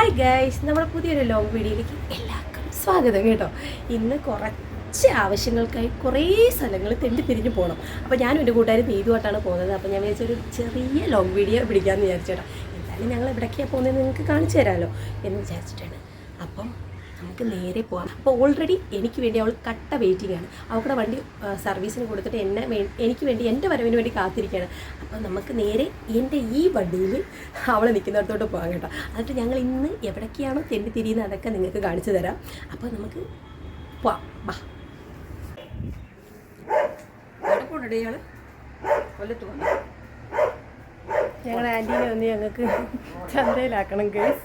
Hi guys നമ്മുടെ പുതിയൊരു long വീഡിയോയിലേക്ക് എല്ലാവർക്കും സ്വാഗതം കേട്ടോ. ഇന്ന് കുറച്ച് ആവശ്യങ്ങൾക്കായി കുറേ സ്ഥലങ്ങൾ തെണ്ടി തിരിഞ്ഞ് പോകണം അപ്പോൾ ഞാനും എന്റെ കൂട്ടുകാർ നീതുമായിട്ടാണ് പോകുന്നത്. അപ്പോൾ ഞാൻ വിചാരിച്ചൊരു ചെറിയ ലോങ് വീഡിയോ പിടിക്കാമെന്ന് വിചാരിച്ചേട്ടാ എന്തായാലും ഞങ്ങൾ എവിടേക്കാണ് പോകുന്നത് നിങ്ങൾക്ക് കാണിച്ചു തരാമല്ലോ എന്ന് വിചാരിച്ചിട്ടാണ്. അപ്പം നമുക്ക് നേരെ പോകാം അപ്പോൾ ഓൾറെഡി എനിക്ക് വേണ്ടി അവൾ കട്ട വെയിറ്റിംഗ് ആണ് അവളുടെ വണ്ടി സർവീസിന് കൊടുത്തിട്ട് എന്നെ എനിക്ക് വേണ്ടി എന്റെ വരവിന് വേണ്ടി കാത്തിരിക്കുകയാണ്. അപ്പോൾ നമുക്ക് നേരെ എന്റെ ഈ വണ്ടിയിൽ അവളെ നിൽക്കുന്നിടത്തോട്ട് പോകാം കേട്ടോ. എന്നിട്ട് ഞങ്ങൾ ഇന്ന് എവിടേക്കാണോ തെണ്ടി തിരിയുന്നത് അതൊക്കെ നിങ്ങൾക്ക് കാണിച്ചു തരാം. അപ്പോൾ നമുക്ക് പോവാം. ബാ ഞങ്ങളുടെ ആന്റീനെ ഒന്ന് ഞങ്ങൾക്ക് ചന്തയിലാക്കണം കേസ്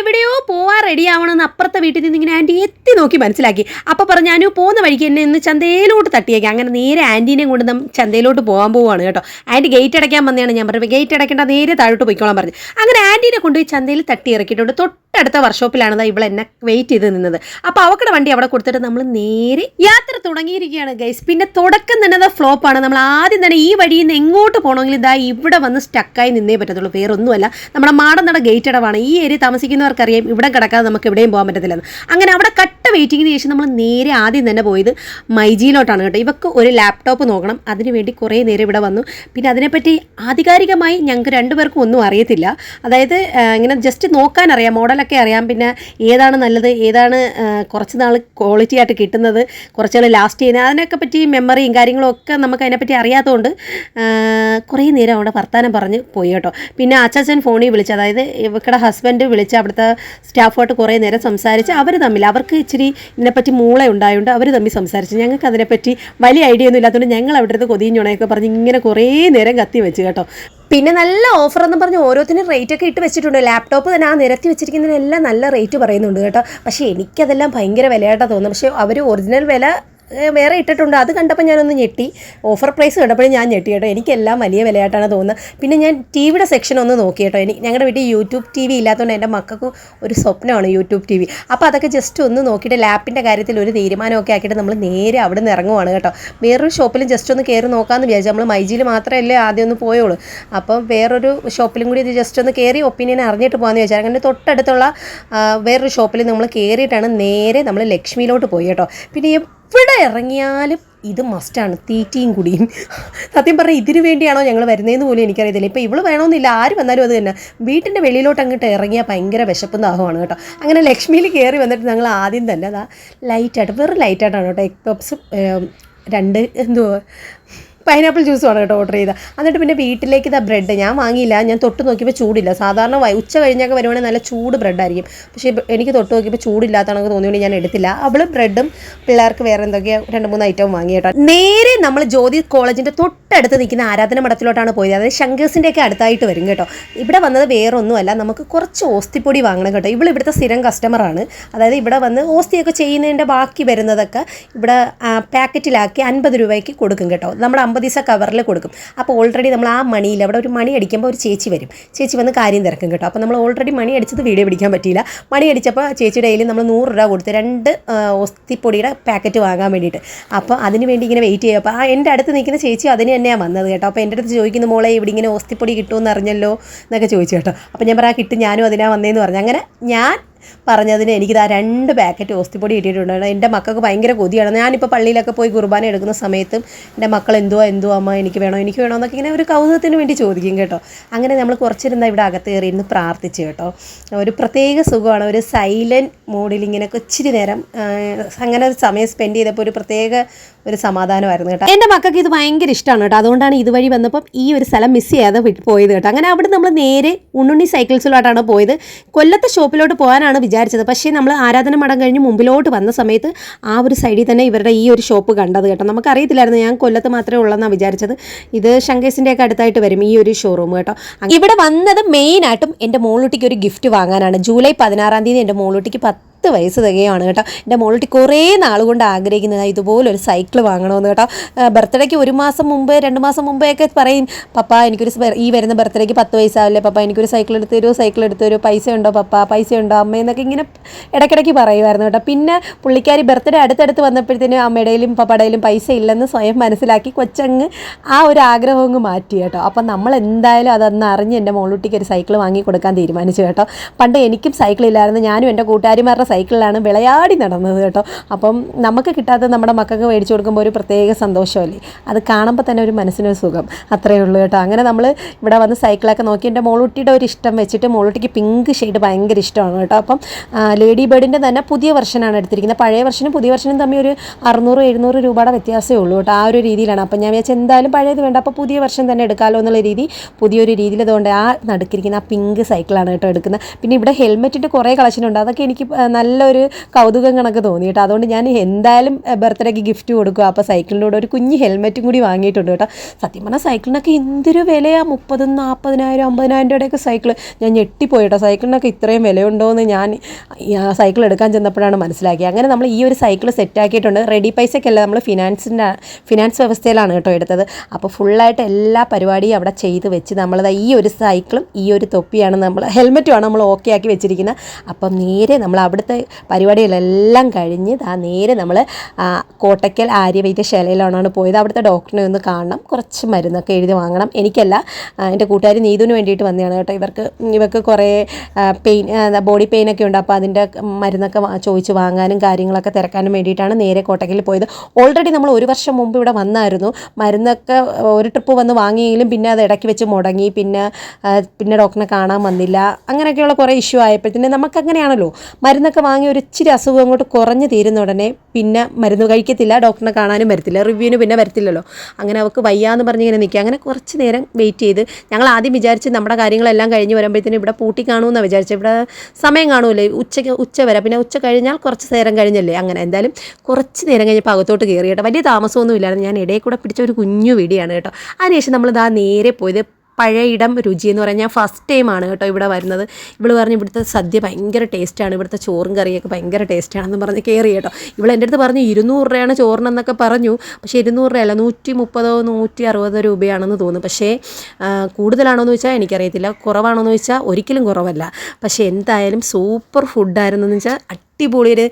എവിടെയോ പോവാൻ റെഡി ആവണമെന്ന് അപ്പുറത്തെ വീട്ടിൽ നിന്ന് ഇങ്ങനെ ആന്റി എത്തി നോക്കി മനസ്സിലാക്കി. അപ്പോൾ പറഞ്ഞു ഞാൻ പോകുന്ന വഴിക്ക് എന്നെ ഇന്ന് ചന്തയിലോട്ട് തട്ടിയേക്കാം. അങ്ങനെ നേരെ ആന്റീനെ കൊണ്ട് നമ്മൾ ചന്തയിലോട്ട് പോകാൻ പോവാണ് കേട്ടോ. ആന്റി ഗേറ്റ് അടയ്ക്കാൻ വന്നതാണ് ഞാൻ പറഞ്ഞു ഗേറ്റ് അടയ്ക്കേണ്ട നേരെ താഴോട്ട് പോയിക്കോളാൻ പറഞ്ഞു. അങ്ങനെ ആന്റീനെ കൊണ്ടുപോയി ചന്തയിൽ തട്ടി ഇറക്കിയിട്ടുണ്ട്. തൊട്ടടുത്ത വർക്ക്ഷോപ്പിലാണ് ഇവൾ എന്നെ വെയിറ്റ് ചെയ്ത് നിന്നത്. അപ്പോൾ അവക്കടെ വണ്ടി അവിടെ കൊടുത്തിട്ട് നമ്മൾ നേരെ യാത്ര തുടങ്ങിയിരിക്കുകയാണ് ഗൈസ് പിന്നെ തുടക്കം തന്നെ ഫ്ലോപ്പാണ് നമ്മൾ ആദ്യം തന്നെ ഈ വഴിയിൽ നിന്ന് എങ്ങോട്ട് പോകണമെങ്കിൽ ഇതാ ഇവിടെ വന്ന് സ്റ്റക്കായി നിന്നേ പറ്റത്തുള്ളൂ. വേറൊന്നുമല്ല. നമ്മുടെ മാടനട ഗേറ്റ് അടവാണ്. ഈ ഏരിയ താമസിക്കുന്നവർക്കറിയാം ഇവിടെ കിടക്കാതെ നമുക്ക് എവിടെയും പോകാൻ പറ്റത്തില്ലെന്ന് അങ്ങനെ അവിടെ കട്ട വെയിറ്റിങ്ങിന് ശേഷം നമ്മൾ നേരെ ആദ്യം തന്നെ പോയത് മൈജിയിലോട്ടാണ് കേട്ടോ. ഇവക്ക് ഒരു ലാപ്ടോപ്പ് നോക്കണം. അതിനുവേണ്ടി കുറേ നേരം ഇവിടെ വന്നു. പിന്നെ അതിനെപ്പറ്റി ആധികാരികമായി ഞങ്ങൾക്ക് രണ്ടുപേർക്കും ഒന്നും അറിയത്തില്ല. അതായത് ഇങ്ങനെ ജസ്റ്റ് നോക്കാൻ അറിയാം. മോഡലൊക്കെ അറിയാം. പിന്നെ ഏതാണ് നല്ലത് ഏതാണ് കുറച്ച് നാൾ ക്വാളിറ്റി ആയിട്ട് കിട്ടുന്നത് കുറച്ച് നാൾ ലാസ്റ്റ് ചെയ്യുന്നത്. അതിനൊക്കെ പറ്റി മെമ്മറിയും കാര്യങ്ങളും ഒക്കെ നമുക്ക് അതിനെപ്പറ്റി അറിയാത്തതുകൊണ്ട് കുറേ നേരം അവിടെ വർത്താനം പറഞ്ഞ് പോയി കേട്ടോ. പിന്നെ അച്ചാച്ചൻ ഫോണിൽ വിളിച്ച് അതായത് ഇവക്കടെ ഹസ്ബൻഡ് വിളിച്ച് അവിടുത്തെ സ്റ്റാഫുമായിട്ട് കുറേ നേരം സംസാരിച്ച് അവർ തമ്മിൽ അവർക്ക് ഇച്ചിരി ഇതിനെപ്പറ്റി മൂള ഉണ്ടായതുകൊണ്ട് അവർ തമ്മിൽ സംസാരിച്ച് ഞങ്ങൾക്ക് അതിനെപ്പറ്റി വലിയ ഐഡിയ ഒന്നും ഇല്ലാത്തതുകൊണ്ട് ഞങ്ങൾ അവിടെ അടുത്ത് കൊതിഞ്ഞുണയൊക്കെ പറഞ്ഞ് ഇങ്ങനെ കുറേ നേരം കത്തി വെച്ച് കേട്ടോ. പിന്നെ നല്ല ഓഫർ എന്ന് പറഞ്ഞ് ഓരോത്തിനും റേറ്റ് ഒക്കെ ഇട്ട് വെച്ചിട്ടുണ്ട്. ലാപ്ടോപ്പ് തന്നെ ആ നിരത്തി വെച്ചിരിക്കുന്നതിനെല്ലാം നല്ല റേറ്റ് പറയുന്നുണ്ട് കേട്ടോ. പക്ഷേ എനിക്കതെല്ലാം ഭയങ്കര വിലയായിട്ടാണ് തോന്നുന്നത്. പക്ഷേ അവർ ഒറിജിനൽ വില വേറെ ഇട്ടിട്ടുണ്ട്. അത് കണ്ടപ്പോൾ ഞാനൊന്ന് ഞെട്ടി. ഓഫർ പ്രൈസ് കണ്ടപ്പോഴും ഞാൻ ഞെട്ടി കേട്ടോ. എനിക്കെല്ലാം വലിയ വിലയായിട്ടാണ് തോന്നുന്നത്. പിന്നെ ഞാൻ ടി വിയുടെ സെക്ഷൻ ഒന്ന് നോക്കി കേട്ടോ. എനിക്ക് ഞങ്ങളുടെ വീട്ടിൽ യൂട്യൂബ് ടി വി ഇല്ലാത്തതുകൊണ്ട് എന്റെ മക്കൾക്ക് ഒരു സ്വപ്നമാണ് യൂട്യൂബ് ടി വി അപ്പോൾ അതൊക്കെ ജസ്റ്റ് ഒന്ന് നോക്കിയിട്ട് ലാപ്പിന്റെ കാര്യത്തിൽ ഒരു തീരുമാനമൊക്കെ ആക്കിയിട്ട് നമ്മൾ നേരെ അവിടെ നിന്ന് ഇറങ്ങുവാണ് കേട്ടോ. വേറൊരു ഷോപ്പിലും ജസ്റ്റ് ഒന്ന് കയറി നോക്കാമെന്ന് വിചാരിച്ചു. നമ്മൾ മൈജിയിൽ മാത്രമല്ലേ ആദ്യം ഒന്ന് പോയുള്ളൂ. അപ്പം വേറൊരു ഷോപ്പിലും കൂടി ഇത് ജസ്റ്റ് ഒന്ന് കയറി ഒപ്പീനിയൻ അറിഞ്ഞിട്ട് പോകാമെന്ന് വിചാരിച്ചു. അങ്ങനെ തൊട്ടടുത്തുള്ള വേറൊരു ഷോപ്പിൽ നമ്മൾ കയറിയിട്ടാണ് നേരെ നമ്മൾ ലക്ഷ്മിയിലോട്ട് പോയി കേട്ടോ. പിന്നെ എവിടെ ഇറങ്ങിയാലും ഇത് മസ്റ്റാണ് തീറ്റയും കുടിയും. സത്യം പറഞ്ഞാൽ ഇതിനു വേണ്ടിയാണോ ഞങ്ങൾ വരുന്നതെന്ന് പോലും എനിക്കറിയത്തില്ല. ഇപ്പോൾ ഇവൾ വേണമെന്നില്ല ആര് വന്നാലും അത് തന്നെ. വീട്ടിന്റെ വെളിയിലോട്ട് അങ്ങോട്ട് ഇറങ്ങിയാൽ ഭയങ്കര വിശപ്പും ദാഹമാണ് കേട്ടോ. അങ്ങനെ ലക്ഷ്മിയിൽ കയറി വന്നിട്ട് ഞങ്ങൾ ആദ്യം തന്നെ അതാ ലൈറ്റായിട്ട് വെറും ലൈറ്റായിട്ടാണ് കേട്ടോ എഗ് രണ്ട് എന്തുവാ പൈനാപ്പിൾ ജ്യൂസുമാണ് കേട്ടോ ഓർഡർ ചെയ്തത് എന്നിട്ട് പിന്നെ വീട്ടിലേക്ക് ഇതാ ബ്രെഡ് ഞാൻ വാങ്ങിയില്ല. ഞാൻ തൊട്ട് നോക്കിയപ്പോൾ ചൂടില്ല. സാധാരണ ഉച്ച കഴിഞ്ഞൊക്കെ വരുവാണെങ്കിൽ നല്ല ചൂട് ബ്രെഡായിരിക്കും പക്ഷേ എനിക്ക് തൊട്ട് നോക്കിയപ്പോൾ ചൂടില്ലാത്തതാണെന്ന് തോന്നിയോണ്ട് ഞാൻ എടുത്തില്ല. അവൾ ബ്രെഡും പിള്ളേർക്ക് വേറെ എന്തൊക്കെയോ രണ്ട് മൂന്ന് ഐറ്റവും വാങ്ങി കേട്ടോ. നേരെ നമ്മൾ ജ്യോതി കോളേജിന്റെ തൊട്ടടുത്ത് നിൽക്കുന്ന ആരാധന മഠത്തിലോട്ടാണ് പോയത്. അതായത് ശങ്കേഴ്സിന്റെയൊക്കെ അടുത്തായിട്ട് വരും കേട്ടോ. ഇവിടെ വന്നത് വേറൊന്നുമല്ല. നമുക്ക് കുറച്ച് ഓസ്തിപ്പൊടി വാങ്ങണം കേട്ടോ. ഇവൾ ഇവിടുത്തെ സ്ഥിരം കസ്റ്റമറാണ് അതായത് ഇവിടെ വന്ന് ഓസ്തിയൊക്കെ ചെയ്യുന്നതിന്റെ ബാക്കി വരുന്നതൊക്കെ ഇവിടെ പാക്കറ്റിലാക്കി അൻപത് രൂപയ്ക്ക് കൊടുക്കും കേട്ടോ. നമ്മൾ അമ്പത് ദിവസം കവറിൽ കൊടുക്കും. അപ്പോൾ ഓൾറെഡി നമ്മൾ ആ മണിയിൽ അവിടെ ഒരു മണി അടിക്കുമ്പോൾ ഒരു ചേച്ചി വരും. ചേച്ചി വന്ന് കാര്യം തിരക്കും കേട്ടോ. അപ്പോൾ നമ്മൾ ഓൾറെഡി മണി അടിച്ചത് വീഡിയോ പിടിക്കാൻ പറ്റിയില്ല. മണി അടിച്ചപ്പോൾ ചേച്ചിയുടെ കയ്യിൽ നമ്മൾ നൂറ് രൂപ കൊടുത്ത് രണ്ട് ഒസ്തിപ്പൊടിയുടെ പാക്കറ്റ് വാങ്ങാൻ വേണ്ടിയിട്ട്. അപ്പോൾ അതിന് വേണ്ടി ഇങ്ങനെ വെയിറ്റ് ചെയ്യുക. അപ്പോൾ ആ എന്റെ അടുത്ത് നിൽക്കുന്ന ചേച്ചി അതിന് തന്നെയാണ് വന്നത് കേട്ടോ. അപ്പോൾ എന്റെ അടുത്ത് ചോദിക്കുന്ന മോളെ ഇവിടെ ഇങ്ങനെ ഒസ്തിപ്പൊടി കിട്ടുമെന്ന് അറിഞ്ഞല്ലോ? എന്നൊക്കെ ചോദിച്ചു കേട്ടോ. അപ്പോൾ ഞാൻ പറയാം കിട്ടും. ഞാനും അതിനാണ് വന്നതെന്ന് പറഞ്ഞു. അങ്ങനെ ഞാൻ പറഞ്ഞതിന് എനിക്കിതാ രണ്ട് പാക്കറ്റ് ഓസ്തിപ്പൊടി കിട്ടിയിട്ടുണ്ട് എന്റെ മക്കൾക്ക് ഭയങ്കര കൊതിയാണ്. ഞാനിപ്പോൾ പള്ളിയിലൊക്കെ പോയി കുർബാന എടുക്കുന്ന സമയത്തും എന്റെ മക്കൾ എന്തുവാ എന്തുവാ അമ്മ എനിക്ക് വേണോ എനിക്ക് വേണോ എന്നൊക്കെ ഇങ്ങനെ ഒരു കൗതുകത്തിന് വേണ്ടി ചോദിക്കും കേട്ടോ. അങ്ങനെ നമ്മൾ കുറച്ചിരുന്ന ഇവിടെ അകത്ത് കയറി ഇരുന്ന് പ്രാർത്ഥിച്ചു കേട്ടോ. ഒരു പ്രത്യേക സുഖമാണ്. ഒരു സൈലന്റ് മോഡിൽ ഇങ്ങനെ ഇച്ചിരി നേരം അങ്ങനെ ഒരു സമയം സ്പെൻഡ് ചെയ്തപ്പോൾ ഒരു പ്രത്യേക ഒരു സമാധാനമായിരുന്നു കേട്ടോ. എന്റെ മക്കൾക്ക് ഇത് ഭയങ്കര ഇഷ്ടമാണ് കേട്ടോ. അതുകൊണ്ടാണ് ഇതുവഴി വന്നപ്പം ഈ ഒരു സ്ഥലം മിസ് ചെയ്യാതെ പോയത് കേട്ടോ. അങ്ങനെ അവിടെ നമ്മൾ നേരെ ഉണ്ണുണ്ണി സൈക്കിൾസിലോട്ടാണ് പോയത്. കൊല്ലത്തെ ഷോപ്പിലോട്ട് പോകാനാണ് വിചാരിച്ചത്. പക്ഷേ നമ്മൾ ആരാധന മടം കഴിഞ്ഞ് മുമ്പിലോട്ട് വന്ന സമയത്ത് ആ ഒരു സൈഡിൽ തന്നെ ഇവരുടെ ഈ ഒരു ഷോപ്പ് കണ്ടത് കേട്ടോ. നമുക്ക് നമുക്കറിയത്തില്ലായിരുന്നു ഞാൻ കൊല്ലത്ത് മാത്രമേ ഉള്ളെന്നാണ് വിചാരിച്ചത്. ഇത് ശങ്കേസിന്റെ ഒക്കെ അടുത്തായിട്ട് വരും ഈ ഒരു ഷോറൂം കേട്ടോ. ഇവിടെ വന്നത് മെയിനായിട്ടും എന്റെ മോളൂട്ടിക്ക് ഒരു ഗിഫ്റ്റ് വാങ്ങാനാണ്. ജൂലൈ പതിനാറാം തീയതി എന്റെ മോളൂട്ടിക്ക് പത്ത് പത്ത് വയസ്സ് തികയാണ് കേട്ടോ. എന്റെ മോളിട്ട് കുറേ നാൾ കൊണ്ട് ആഗ്രഹിക്കുന്നത് ഇതുപോലൊരു സൈക്കിൾ വാങ്ങണമെന്ന് കേട്ടോ. ബർത്ത്ഡേക്ക് ഒരു മാസം മുമ്പ് രണ്ട് മാസം മുമ്പേ ഒക്കെ പറയും പപ്പ എനിക്കൊരു ഈ വരുന്ന ബർത്ത്ഡേക്ക് പത്ത് വയസ്സാവില്ലേ? പപ്പ എനിക്കൊരു സൈക്കിൾ എടുത്ത് തരുമോ സൈക്കിൾ എടുത്ത് തരുമോ പൈസ ഉണ്ടോ പപ്പ? പൈസ ഉണ്ടോ അമ്മ? എന്നൊക്കെ ഇങ്ങനെ ഇടയ്ക്കിടയ്ക്ക് പറയുമായിരുന്നു കേട്ടോ. പിന്നെ പുള്ളിക്കാരി ബർത്ത്ഡേ അടുത്തടുത്ത് വന്നപ്പോഴത്തേനും അമ്മയുടെയിലും പപ്പയുടെയിലും പൈസ ഇല്ലെന്ന് സ്വയം മനസ്സിലാക്കി കൊച്ചങ്ങ് ആ ഒരു ആഗ്രഹം അങ്ങ് മാറ്റി കേട്ടോ. അപ്പം നമ്മൾ എന്തായാലും അതൊന്ന് അറിഞ്ഞ് എന്റെ മോളൂട്ടിക്ക് ഒരു സൈക്കിൾ വാങ്ങി കൊടുക്കാൻ തീരുമാനിച്ചു കേട്ടോ. പണ്ട് എനിക്കും സൈക്കിൾ ഇല്ലായിരുന്നു. ഞാനും എന്റെ കൂട്ടുകാരിമാരുടെ സൈക്കിളിലാണ് വിളയാടി നടന്നത് കേട്ടോ. അപ്പം നമുക്ക് കിട്ടാത്ത നമ്മുടെ മക്കൾക്ക് മേടിച്ചു കൊടുക്കുമ്പോൾ ഒരു പ്രത്യേക സന്തോഷമല്ലേ? അത് കാണുമ്പോൾ തന്നെ ഒരു മനസ്സിനൊരു സുഖം. അത്രയേ ഉള്ളൂ കേട്ടോ. അങ്ങനെ നമ്മൾ ഇവിടെ വന്ന് സൈക്കിളൊക്കെ നോക്കി. എന്റെ മോളൂട്ടിയുടെ ഒരു ഇഷ്ടം വെച്ചിട്ട് മോളൂട്ടിക്ക് പിങ്ക് ഷെയ്ഡ് ഭയങ്കര ഇഷ്ടമാണ് കേട്ടോ. അപ്പം ലേഡി ബേർഡിന്റെ തന്നെ പുതിയ വെർഷനാണ് എടുത്തിരിക്കുന്നത്. പഴയ വെർഷനും പുതിയ വെർഷനും തമ്മിൽ ഒരു അറുന്നൂറ് എഴുന്നൂറ് രൂപയുടെ വ്യത്യാസമേ ഉള്ളൂ കേട്ടോ. ആ ഒരു രീതിയിലാണ്. അപ്പം ഞാൻ വിചാരിച്ചാൽ എന്തായാലും പഴയത് വേണ്ട. അപ്പോൾ പുതിയ വെർഷൻ തന്നെ എടുക്കാമല്ലോ എന്നുള്ള രീതി പുതിയൊരു രീതിയിൽ അതുകൊണ്ട് ആ നടുക്കിരിക്കുന്ന ആ പിങ്ക് സൈക്കിളാണ് കേട്ടോ എടുക്കുന്നത്. പിന്നെ ഇവിടെ ഹെൽമെറ്റിന്റെ കുറേ കളക്ഷൻ ഉണ്ട്. അതൊക്കെ എനിക്ക് നല്ലൊരു കൗതുകം കണക്ക് തോന്നി കേട്ടോ. അതുകൊണ്ട് ഞാൻ എന്തായാലും ബർത്ത്ഡേക്ക് ഗിഫ്റ്റ് കൊടുക്കുക. അപ്പോൾ സൈക്കിളിനോട് ഒരു കുഞ്ഞ് ഹെൽമെറ്റും കൂടി വാങ്ങിയിട്ടുണ്ട് കേട്ടോ. സത്യം പറഞ്ഞാൽ സൈക്കിളിനൊക്കെ എന്തൊരു വിലയാണ് മുപ്പതും നാൽപ്പതിനായിരം അമ്പതിനായിരം രൂപയുടെയൊക്കെ സൈക്കിൾ ഞാൻ ഞെട്ടിപ്പോയി കേട്ടോ. സൈക്കിളിനൊക്കെ ഇത്രയും വിലയുണ്ടോ എന്ന് ഞാൻ സൈക്കിൾ എടുക്കാൻ ചെന്നപ്പോഴാണ് മനസ്സിലാക്കിയത്. അങ്ങനെ നമ്മൾ ഈ ഒരു സൈക്കിൾ സെറ്റാക്കിയിട്ടുണ്ട് റെഡി പൈസയ്ക്കല്ല നമ്മൾ ഫിനാൻസിന്റെ ഫിനാൻസ് വ്യവസ്ഥയിലാണ് കേട്ടോ എടുത്തത്. അപ്പോൾ ഫുള്ളായിട്ട് എല്ലാ പരിപാടിയും അവിടെ ചെയ്ത് വെച്ച് നമ്മളത് ഈ ഒരു സൈക്കിളും ഈ ഒരു തൊപ്പിയാണ് നമ്മൾ ഹെൽമെറ്റുമാണ് നമ്മൾ ഓക്കെ ആക്കി വെച്ചിരിക്കുന്നത്. അപ്പം നേരെ നമ്മൾ അവിടുത്തെ പരിപാടികളെല്ലാം കഴിഞ്ഞ് ആ നേരെ നമ്മൾ കോട്ടയ്ക്കൽ ആര്യവൈദ്യശാലയിലാണ് പോയത്. അവിടുത്തെ ഡോക്ടറിനെ ഒന്ന് കാണണം. കുറച്ച് മരുന്നൊക്കെ എഴുതി വാങ്ങണം. എനിക്കല്ല എന്റെ കൂട്ടുകാരി നീതുവിന് വേണ്ടിയിട്ട് വന്നതാണ് കേട്ടോ. ഇവർക്ക് ഇവർക്ക് കുറേ പെയിൻ ബോഡി പെയിനൊക്കെ ഉണ്ട്. അപ്പോൾ അതിന്റെ മരുന്നൊക്കെ ചോദിച്ച് വാങ്ങാനും കാര്യങ്ങളൊക്കെ തിരക്കാനും വേണ്ടിയിട്ടാണ് നേരെ കോട്ടയ്ക്കൽ പോയത്. ഓൾറെഡി നമ്മൾ ഒരു വർഷം മുമ്പ് ഇവിടെ വന്നായിരുന്നു. മരുന്നൊക്കെ ഒരു ട്രിപ്പ് വന്ന് വാങ്ങിയെങ്കിലും പിന്നെ അത് ഇടയ്ക്ക് വെച്ച് മുടങ്ങി. പിന്നെ പിന്നെ ഡോക്ടറിനെ കാണാൻ വന്നില്ല. അങ്ങനെയൊക്കെയുള്ള കുറേ ഇഷ്യൂ ആയപ്പോഴത്തേന് നമുക്കങ്ങനെയാണല്ലോ. മരുന്നൊക്കെ വാങ്ങി ഒരു ഇച്ചിരി അസുഖം അങ്ങോട്ട് കുറഞ്ഞ് തീരുന്ന ഉടനെ പിന്നെ മരുന്ന് കഴിക്കത്തില്ല ഡോക്ടറിനെ കാണാനും വരത്തില്ല റിവ്യൂവിന് പിന്നെ വരത്തില്ലല്ലോ. അങ്ങനെ അവൾക്ക് വയ്യാന്ന് പറഞ്ഞ് ഇങ്ങനെ നിൽക്കുക. അങ്ങനെ കുറച്ച് നേരം വെയിറ്റ് ചെയ്ത് ഞങ്ങൾ ആദ്യം വിചാരിച്ച് നമ്മുടെ കാര്യങ്ങളെല്ലാം കഴിഞ്ഞ് വരുമ്പോഴത്തേനും ഇവിടെ പൂട്ടി കാണുമെന്നാണ് വിചാരിച്ചത്. ഇവിടെ സമയം കാണുമല്ലേ ഉച്ചയ്ക്ക് ഉച്ച വരെ. പിന്നെ ഉച്ച കഴിഞ്ഞാൽ കുറച്ച് നേരം കഴിഞ്ഞല്ലേ? അങ്ങനെ എന്തായാലും കുറച്ച് നേരം കഴിഞ്ഞപ്പോൾ അകത്തോട്ട് കയറി കേട്ടോ. വലിയ താമസമൊന്നും ഇല്ലായിരുന്നു ഞാൻ ഇടയിൽ കൂടെ പിടിച്ച ഒരു കുഞ്ഞു വീടിയാണ് കേട്ടോ. അതിനുശേഷം നമ്മൾ ഇതാ നേരെ പോയത് പഴയ ഇടം രുചി എന്ന് പറഞ്ഞാൽ ഞാൻ ഫസ്റ്റ് ആണ് കേട്ടോ ഇവിടെ വരുന്നത്. ഇവൾ പറഞ്ഞ് ഇവിടുത്തെ സദ്യ ഭയങ്കര ടേസ്റ്റാണ് ഇവിടുത്തെ ചോറും കറിയൊക്കെ ഭയങ്കര ടേസ്റ്റാണെന്ന് പറഞ്ഞ് കയറി കേട്ടോ. ഇവൾ എന്റെ അടുത്ത് പറഞ്ഞു ഇരുന്നൂറ് രൂപയാണ് ചോറിനെന്നൊക്കെ പറഞ്ഞു. പക്ഷേ ഇരുന്നൂറ് രൂപയല്ല നൂറ്റി മുപ്പതോ നൂറ്റി അറുപതോ രൂപയാണെന്ന് തോന്നുന്നു. പക്ഷേ കൂടുതലാണോ എന്ന് വെച്ചാൽ എനിക്കറിയത്തില്ല. കുറവാണോ എന്ന് വെച്ചാൽ ഒരിക്കലും കുറവല്ല. പക്ഷേ എന്തായാലും സൂപ്പർ ഫുഡായിരുന്നു എന്ന് വെച്ചാൽ അടിപൊളി ഒരു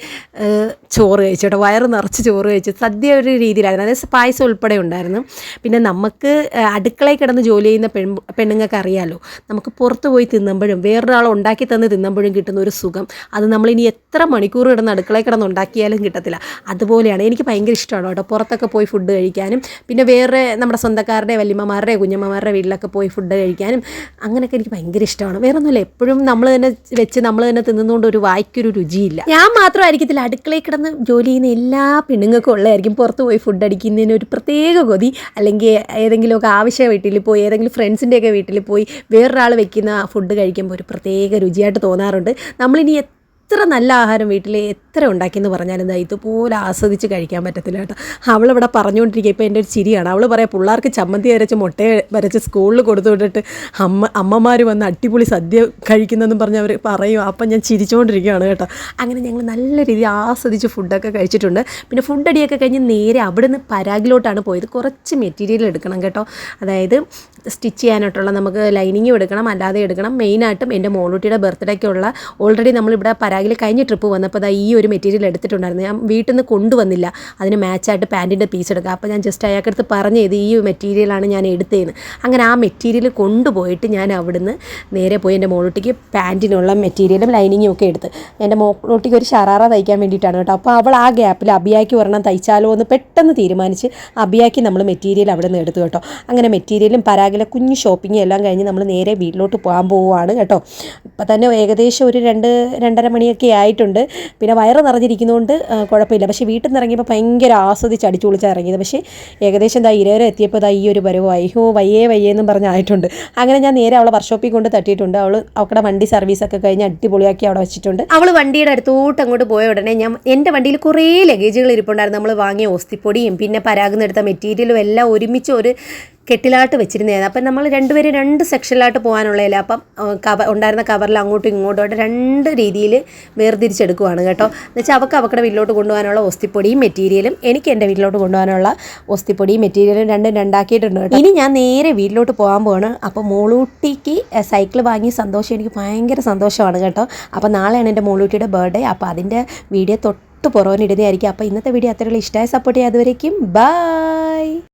ചോറ് കഴിച്ചു കേട്ടോ. വയറ് നിറച്ച് ചോറ് കഴിച്ചു. സദ്യ ഒരു രീതിയിലായിരുന്നു. അതായത് പായസം ഉൾപ്പെടെ ഉണ്ടായിരുന്നു. പിന്നെ നമുക്ക് അടുക്കളയിൽ കിടന്ന് ജോലി ചെയ്യുന്ന പെൺ പെണ്ണുങ്ങൾക്ക് അറിയാമല്ലോ നമുക്ക് പുറത്ത് പോയി തിന്നുമ്പോഴും വേറൊരാൾ ഉണ്ടാക്കി തന്ന് തിന്നുമ്പോഴും കിട്ടുന്ന ഒരു സുഖം. അത് നമ്മളിനി എത്ര മണിക്കൂർ കിടന്ന് അടുക്കളയിൽ കിടന്ന് ഉണ്ടാക്കിയാലും കിട്ടത്തില്ല. അതുപോലെയാണ് എനിക്ക് ഭയങ്കര ഇഷ്ടമാണ് കേട്ടോ. പുറത്തൊക്കെ പോയി ഫുഡ് കഴിക്കാനും പിന്നെ വേറെ നമ്മുടെ സ്വന്തക്കാരുടെ വല്യമ്മമാരുടെ കുഞ്ഞമ്മമാരുടെ വീട്ടിലൊക്കെ പോയി ഫുഡ് കഴിക്കാനും അങ്ങനെയൊക്കെ എനിക്ക് ഭയങ്കര ഇഷ്ടമാണ്. വേറെ ഒന്നുമില്ല എപ്പോഴും നമ്മൾ തന്നെ വെച്ച് നമ്മൾ തന്നെ തിന്നുന്നതുകൊണ്ട് ഒരു വായിക്കൊരു രുചിയില്ല. ഞാൻ മാത്രമായിരിക്കത്തില്ല. അടുക്കളയിൽ കിടന്ന് ജോലി ചെയ്യുന്ന എല്ലാ പെണ്ണുങ്ങൾക്കും ഉള്ളതായിരിക്കും. പുറത്ത് പോയി ഫുഡ് അടിക്കുന്നതിന് ഒരു പ്രത്യേക കൊതി. അല്ലെങ്കിൽ ഏതെങ്കിലുമൊക്കെ ആവശ്യ വീട്ടിൽ പോയി ഏതെങ്കിലും ഫ്രണ്ട്സിന്റെയൊക്കെ വീട്ടിൽ പോയി വേറൊരാൾ വെക്കുന്ന ഫുഡ് കഴിക്കുമ്പോൾ ഒരു പ്രത്യേക രുചിയായിട്ട് തോന്നാറുണ്ട്. നമ്മളിനി എത്ര നല്ല ആഹാരം വീട്ടിൽ എത്ര ഉണ്ടാക്കിയെന്ന് പറഞ്ഞാൽ എന്താ ഇതുപോലെ ആസ്വദിച്ച് കഴിക്കാൻ പറ്റത്തില്ല കേട്ടോ. അവളിവിടെ പറഞ്ഞുകൊണ്ടിരിക്കുക ഇപ്പോൾ എന്റെ ഒരു ചിരിയാണ്. അവൾ പറയാം പിള്ളേർക്ക് ചമ്മന്തി അരച്ച് മുട്ട വരച്ച് സ്കൂളിൽ കൊടുത്തു വിട്ടിട്ട് അമ്മ അമ്മമാർ വന്ന് അടിപൊളി സദ്യ കഴിക്കുന്നതെന്നും പറഞ്ഞ് അവർ പറയും. അപ്പം ഞാൻ ചിരിച്ചുകൊണ്ടിരിക്കുകയാണ് കേട്ടോ. അങ്ങനെ ഞങ്ങൾ നല്ല രീതിയിൽ ആസ്വദിച്ച് ഫുഡൊക്കെ കഴിച്ചിട്ടുണ്ട്. പിന്നെ ഫുഡ് അടിയൊക്കെ കഴിഞ്ഞ് നേരെ അവിടുന്ന് പരാഗിലോട്ടാണ് പോയത്. കുറച്ച് മെറ്റീരിയൽ എടുക്കണം കേട്ടോ. അതായത് സ്റ്റിച്ച് ചെയ്യാനായിട്ടുള്ള നമുക്ക് ലൈനിങ്ങും എടുക്കണം അല്ലാതെ എടുക്കണം. മെയിനായിട്ടും എന്റെ മോളൂട്ടിയുടെ ബർത്ത്ഡേക്കുള്ള ഓൾറെഡി നമ്മളിവിടെ പരാഗിൽ കഴിഞ്ഞ ട്രിപ്പ് വന്നപ്പോൾ അതാ ഈ ഒരു മെറ്റീരിയൽ എടുത്തിട്ടുണ്ടായിരുന്നു. ഞാൻ വീട്ടിൽ നിന്ന് കൊണ്ടുവന്നില്ല. അതിന് മാച്ചായിട്ട് പാന്റിന്റെ പീസ് എടുക്കുക അപ്പോൾ ഞാൻ ജസ്റ്റ് അയാൾക്കടുത്ത് പറഞ്ഞു ഇത് ഈ മെറ്റീരിയലാണ് ഞാൻ എടുത്തതെന്ന് അങ്ങനെ ആ മെറ്റീരിയൽ കൊണ്ടുപോയിട്ട് ഞാൻ അവിടുന്ന് നേരെ പോയി എന്റെ മോളോട്ടിക്ക് പാന്റിനുള്ള മെറ്റീരിയലും ലൈനിങ്ങും ഒക്കെ എടുത്ത്. എന്റെ മോളോട്ടിക്ക് ഒരു ഷറാറ തയ്ക്കാൻ വേണ്ടിയിട്ടാണ് കേട്ടോ. അപ്പോൾ അവൾ ആ ഗ്യാപ്പിൽ അബിയാക്കി ഒരെണ്ണം തയ്ച്ചാലോ എന്ന് പെട്ടെന്ന് തീരുമാനിച്ച് അബിയാക്കി നമ്മൾ മെറ്റീരിയൽ അവിടെ നിന്ന് എടുത്തു കേട്ടോ. അങ്ങനെ മെറ്റീരിയലും പരാഗിലെ കുഞ്ഞു ഷോപ്പിങ്ങും എല്ലാം കഴിഞ്ഞ് നമ്മൾ നേരെ വീട്ടിലോട്ട് പോകാൻ പോവുകയാണ് കേട്ടോ. ഇപ്പം തന്നെ ഏകദേശം ഒരു രണ്ട് രണ്ടര മണിയൊക്കെ ആയിട്ടുണ്ട്. പിന്നെ വയറ് നിറഞ്ഞിരിക്കുന്നതുകൊണ്ട് കുഴപ്പമില്ല. പക്ഷേ വീട്ടിൽ നിന്ന് ഇറങ്ങിയപ്പോൾ ഭയങ്കര ആസ്വദിച്ച് അടിച്ചു പൊളിച്ചാണ് ഇറങ്ങിയത്. പക്ഷേ ഏകദേശം ദാ ഇരവരെ എത്തിയപ്പോൾ ദാ ഈ ഒരു പരുവായി ഹോ വയ്യേ വയ്യേ എന്നും പറഞ്ഞായിട്ടുണ്ട് അങ്ങനെ ഞാൻ നേരെ അവളെ വർക്ക്ഷോപ്പിൽ കൊണ്ട് തട്ടിയിട്ടുണ്ട്. അവൾ അവളുടെ വണ്ടി സർവീസൊക്കെ കഴിഞ്ഞ് അടിപൊളിയാക്കി അവിടെ വെച്ചിട്ടുണ്ട്. അവൾ വണ്ടിയുടെ അടുത്തോട്ട് അങ്ങോട്ട് പോയ ഉടനെ ഞാൻ എന്റെ വണ്ടിയിൽ കുറേ ലഗേജുകൾ ഇരിപ്പുണ്ടായിരുന്നു. നമ്മൾ വാങ്ങിയ ഓസ്തിപ്പൊടിയും പിന്നെ പരാഗുന്നെടുത്ത മെറ്റീരിയലും എല്ലാം ഒരുമിച്ച് ഒരു കെട്ടിലാട്ട് വെച്ചിരുന്നതായിരുന്നു. അപ്പം നമ്മൾ രണ്ടുപേരും രണ്ട് സെക്ഷനിലായിട്ട് പോകാനുള്ളതില്ല അപ്പം കവർ ഉണ്ടായിരുന്ന കവറിൽ അങ്ങോട്ടും ഇങ്ങോട്ടും ആയിട്ട് രണ്ട് രീതിയിൽ വേർതിരിച്ചെടുക്കുവാണ് കേട്ടോ. എന്നുവെച്ചാൽ അവർക്ക് അവക്കടെ വീട്ടിലോട്ട് കൊണ്ടുപോകാനുള്ള ഒസ്തിപ്പൊടിയും മെറ്റീരിയലും എനിക്ക് എന്റെ വീട്ടിലോട്ട് കൊണ്ടുപോകാനുള്ള ഒസ്തിപ്പൊടിയും മെറ്റീരിയലും രണ്ടും രണ്ടാക്കിയിട്ടുണ്ട് കേട്ടോ. ഇനി ഞാൻ നേരെ വീട്ടിലോട്ട് പോകാൻ പോവാണ്. അപ്പോൾ മോളൂട്ടിക്ക് സൈക്കിൾ വാങ്ങിയ സന്തോഷം എനിക്ക് ഭയങ്കര സന്തോഷമാണ് കേട്ടോ. അപ്പോൾ നാളെയാണ് എന്റെ മോളൂട്ടിയുടെ ബർത്ത്ഡേ. അപ്പോൾ അതിന്റെ വീഡിയോ തൊട്ട് പുറവനിടുന്നതായിരിക്കും അപ്പോൾ ഇന്നത്തെ വീഡിയോ അത്രയുള്ള. ഇഷ്ടമായ സപ്പോർട്ട് ചെയ്യാതെ വരയ്ക്കും ബൈ